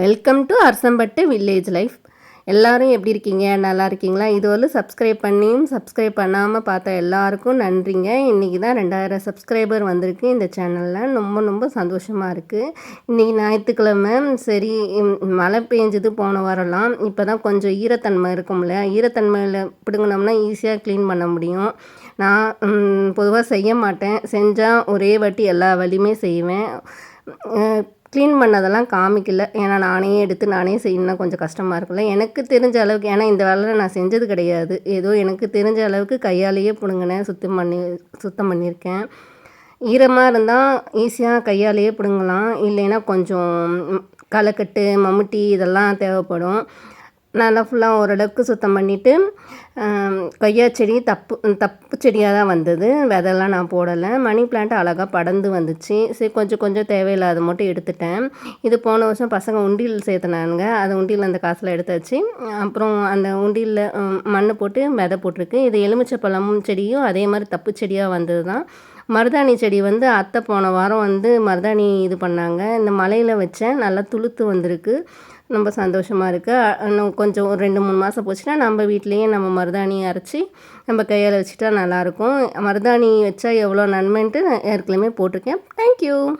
Welcome to Arasampattu village life எல்லோரும் எப்படி இருக்கீங்க? நல்லா இருக்கீங்களா? இது வந்து சப்ஸ்கிரைப் பண்ணியும் சப்ஸ்கிரைப் பண்ணாமல் பார்த்த எல்லாருக்கும் நன்றிங்க. இன்றைக்கி தான் ரெண்டாயிரம் சப்ஸ்கிரைபர் வந்திருக்கு. இந்த சேனலில் ரொம்ப ரொம்ப சந்தோஷமாக இருக்குது இன்றைக்கி ஞாயிற்றுக்கிழமை. சரி மழை பெஞ்சது போன வாரம்லாம். இப்போ தான் கொஞ்சம் ஈரத்தன்மை இருக்கும்ல. ஈரத்தன்மையில் பிடுங்கினோம்னா ஈஸியாக க்ளீன் பண்ண முடியும். நான் பொதுவாக செய்ய மாட்டேன். செஞ்சால் ஒரே வாட்டி எல்லா வழியுமே செய்வேன். க்ளீன் பண்ணதெல்லாம் காமிக்கல. ஏன்னா நானே எடுத்து நானே செய்யணும்னா கொஞ்சம் கஷ்டமாக இருக்குல்ல எனக்கு தெரிஞ்ச அளவுக்கு ஏன்னா இந்த வேலை நான் செஞ்சது கிடையாது. ஏதோ எனக்கு தெரிஞ்ச அளவுக்கு கையாலேயே பிடுங்கினேன் சுத்தம் பண்ணி சுத்தம் பண்ணியிருக்கேன். ஈரமாக இருந்தால் ஈஸியாக கையாலேயே பிடுங்கலாம். இல்லைன்னா கொஞ்சம் களைக்கட்டு களக்கட்டு மம்முட்டி இதெல்லாம் தேவைப்படும். நல்லா ஃபுல்லாக ஓரளவுக்கு சுத்தம் பண்ணிவிட்டு கொய்யா செடி தப்பு தப்பு செடியாக தான் வந்தது. விதெல்லாம் நான் போடலை. மணி பிளான்ட் அழகாக படர்ந்து வந்துச்சு. சரி கொஞ்சம் கொஞ்சம் தேவையில்லாத மட்டும் எடுத்துட்டேன். இது போன வருஷம் பசங்க உண்டியல் சேர்த்துனானுங்க. அது உண்டியல் அந்த காசில் எடுத்தாச்சு அப்புறம் அந்த உண்டியலில் மண் போட்டு விதை போட்டிருக்கு. இது எலுமிச்சை பழமும் செடியும் அதே மாதிரி தப்பு செடியாக வந்தது தான். மருதாணி செடி வந்து அத்தை போன வாரம் வந்து மருதாணி இது பண்ணாங்க. இந்த மலையில் வச்சேன். நல்லா துளுத்து வந்திருக்கு. ரொம்ப சந்தோஷமாக இருக்குது இன்னும் கொஞ்சம் ஒரு ரெண்டு மூணு மாதம் போச்சுன்னா நம்ம வீட்லேயே நம்ம மருதாணி அரைச்சி நம்ம கையால் வச்சுட்டா நல்லாயிருக்கும் மருதாணி வச்சா எவ்வளோ நன்மைன்ட்டு நான் ஏற்கனவே போட்டிருக்கேன். தேங்க்யூ